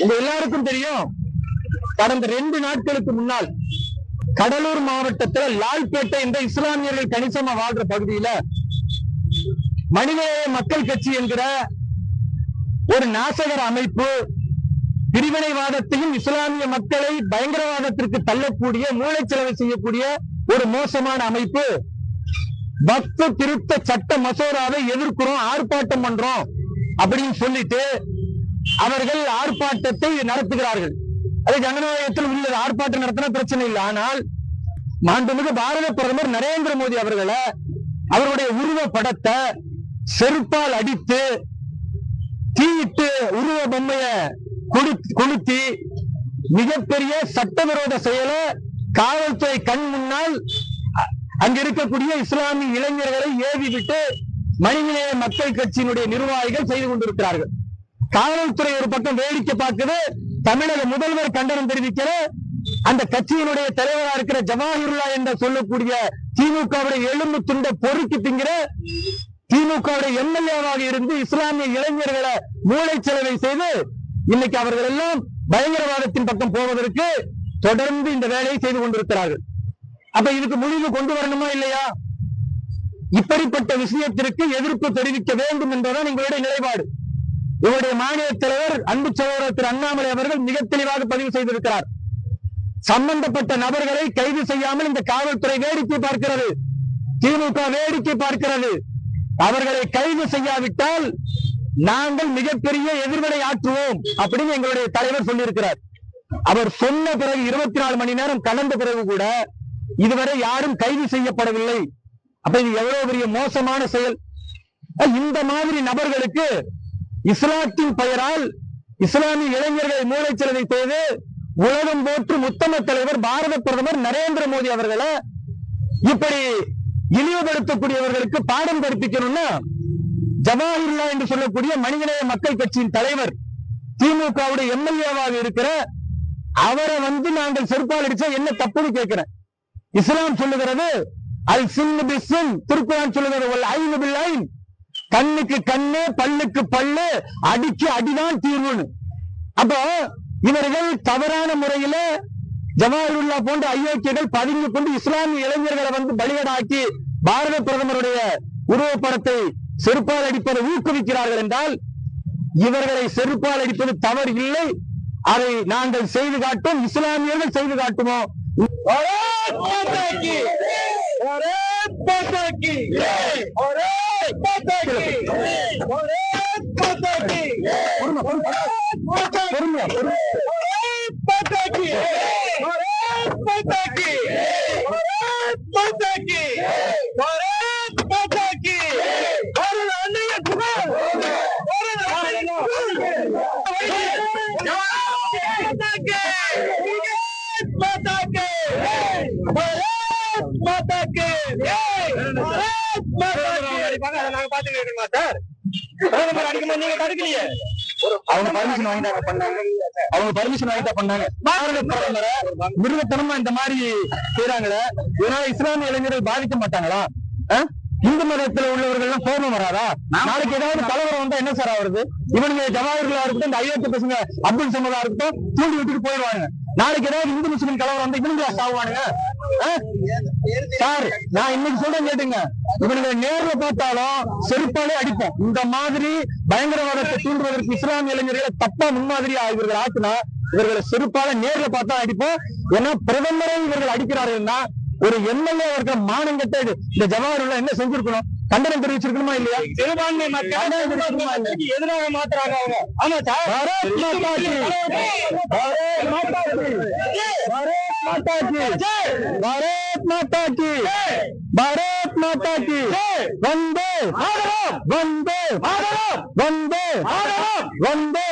உங்க எல்லாருக்கும் தெரியும் கடந்த ரெண்டு நாட்களுக்கு முன்னால் கடலூர் மாவட்டத்துல லால்பேட்டை என்ற இஸ்லாமியர்கள் கணிசமா வாழ்ற பகுதியில மனிதநேய மக்கள் கட்சி என்கிற ஒரு நாசகர் அமைப்பு பிரிவினைவாதத்தையும் இஸ்லாமிய மக்களை பயங்கரவாதத்திற்கு தள்ளக்கூடிய மூளைச்சலவை செய்யக்கூடிய ஒரு மோசமான அமைப்பு. பக்த திருத்த சட்ட மசோதாவை எதிர்க்கிறோம் ஆர்ப்பாட்டம் பண்றோம் அப்படின்னு சொல்லிட்டு அவர்கள் ஆர்ப்பாட்டத்தை நடத்துகிறார்கள். அது ஜனநாயகத்தில் உள்ளது. ஆர்ப்பாட்டம் நடத்தின பிரச்சனை இல்லை. ஆனால் மாண்புமிகு பாரத பிரதமர் நரேந்திர மோடி அவர்களை அவருடைய உருவ படத்தை செருப்பால் அடித்து தீயிட்டு உருவ பொம்மைய கொளுத்தி- கொளுத்தி மிகப்பெரிய சட்டவிரோத செயலை காவல்துறை கண் முன்னால் அ- அங்க இருக்கக்கூடிய இஸ்லாமிய இளைஞர்களை ஏவி விட்டு மனிதநேய மக்கள் கட்சியினுடைய நிர்வாகிகள் செய்து கொண்டிருக்கிறார்கள். காவல்துறை ஒரு பக்கம் வேடிக்கை பார்க்குது. தமிழக முதல்வர் கண்டனம் தெரிவிக்கிற அந்த கட்சியினுடைய தலைவரா இருக்கிற ஜவாஹிர்லா என்ற சொல்லக்கூடிய திமுகவுடைய எலும்பு துண்ட பொறுக்கி திங்கிற திமுகவுடைய எம்எல்ஏவாக இருந்து இஸ்லாமிய இளைஞர்களை செலவை செய்து இன்னைக்கு அவர்கள் எல்லாம் பயங்கரவாதத்தின் பக்கம் போவதற்கு தொடர்ந்து இந்த வேலையை செய்து கொண்டிருக்கிறார்கள். அப்ப இதுக்கு முடிவு கொண்டு வரணுமா இல்லையா? இப்படிப்பட்ட விஷயத்திற்கு எதிர்ப்பு தெரிவிக்க வேண்டும் என்பதுதான் எங்களுடைய நிலைப்பாடு. இவருடைய மாநில தலைவர் அன்பு சகோதரர் திரு அண்ணாமலை அவர்கள் மிக தெளிவாக பதிவு செய்திருக்கிறார். சம்பந்தப்பட்ட நபர்களை கைது செய்யாமல் இந்த காவல்துறை வேடிக்கை பார்க்கிறது. திமுக வேடிக்கை பார்க்கிறது. அவர்களை கைது செய்யாவிட்டால் நாங்கள் மிகப்பெரிய எதிர்வினை ஆற்றுவோம் அப்படின்னு எங்களுடைய தலைவர் சொல்லியிருக்கிறார். அவர் சொன்ன பிறகு இருபத்தி நாலு மணி நேரம் கடந்த பிறகு கூட இதுவரை யாரும் கைது செய்யப்படவில்லை. அப்ப இது எவ்வளவு பெரிய மோசமான செயல்? இந்த மாதிரி நபர்களுக்கு இஸ்லாத்தின் பெயரால் இஸ்லாமிய இளைஞர்களை மூளைச்சலவை செய்து உலகம் போற்றும் உத்தம தலைவர் பாரத பிரதமர் நரேந்திர மோடி அவர்களை இப்படி இழிவுபடுத்தக்கூடியவர்களுக்கு பாடம் கற்பிக்கணும்னா ஜவாஹிர்லா என்று சொல்லக்கூடிய மனிதநேய மக்கள் கட்சியின் தலைவர் திமுகவுடைய எம்எல்ஏவாக இருக்கிற அவரை வந்து நாங்கள் செருப்பால் அடிச்சா என்ன தப்புன்னு கேட்கிறேன். இஸ்லாம் சொல்லுகிறது அல் சின் பி சின் திருக்குறான் சொல்லுகிறது வல் பில் ஐன். கண்ணுக்கு கண்ணு பல்லுக்கு பல்லு அடிக்கு அடிதான் தீர்வுன்னு அப்போ இவர்கள் தவறான முறையில ஜவாஹருல்லா போன்ற அயோக்கியர்கள் பதுங்கி கொண்டு இஸ்லாமிய இளைஞர்களை வந்து பலிகடாக்கி பாரத பிரதமருடைய உருவப்படத்தை செருப்பால் அடிப்பதை ஊக்குவிக்கிறார்கள் என்றால் இவர்களை செருப்பால் அடிப்பது தவறு இல்லை. அதை நாங்கள் செய்து காட்டும் இஸ்லாமியர்கள் செய்து காட்டுவோம். ஒரே Mata que! Mata que! கி! பாரத் மாதா கி! பாரத் மாதா கி! பொறுமை, பொறுமை. பொறுமையா, பொறுமை. பாரத் மாதா கி! பாரத் மாதா கி! பாரத் மாதா கி! பாரத் மாதா கி! பாரத அன்னைய புகழ்! பாரத அன்னைய அவங்க பர்மிஷன் வாங்கிட்டாங்க பண்ணாங்க அவங்க பர்மிஷன் வாங்கிட்டா பண்ணாங்க பாரத பிரதமரை மிருகத்தனமா இந்த மாதிரி செய்யறாங்களே இதனால இஸ்லாமிய இளைஞர்கள் பாதிக்க மாட்டாங்களா? இந்து மதத்துல உள்ளவர்கள் எல்லாம் கோபம் வராதா நாளைக்கு ஏதாவது கலவரம் வந்தா என்ன சார் ஆகுறது இவனுங்க ஜவாஹர்லா இருக்கட்டும் இந்த ஐயோத்தி பசங்க அப்துல் சமதா இருக்கட்டும் தூண்டி விட்டுட்டு போயிடுவாங்க நாளைக்கு ஏதாவது இந்து முஸ்லிம் கலவரம் வந்தா இவனுங்க சாவுவானுங்க ஆ? சார் நான் இன்னைக்கு சொல்றேன் கேட்டுங்க. இவனுங்க நேர்ல பார்த்தாலும் செருப்பாலே அடிப்போம். இந்த மாதிரி பயங்கரவாதத்தை தூண்டுவதற்கு இஸ்லாமிய இளைஞர்களை தப்பா முன்மாதிரி இவர்கள் ஆக்குனா இவர்களை செருப்பால நேர்ல பார்த்தா அடிப்போம். ஏன்னா பிரதமரை இவர்கள் அடிக்கிறார்கள்னா ஒரு எம்எல்ஏ இருக்கிற மானம் கெட்ட. இந்த ஜவஹர்லால் என்ன செஞ்சிருக்கணும்? கண்டனம் தெரிவிச்சிருக்கணுமா இல்லையா? சிறுபான்மை மக்கள் எதிராக மாத்துறாங்க அவங்க. ஆமா சார். মাতা কি? ভারত মাতা কি? ভারত মাতা কি? বন্দে। বন্দে। বন্দে। বন্দে।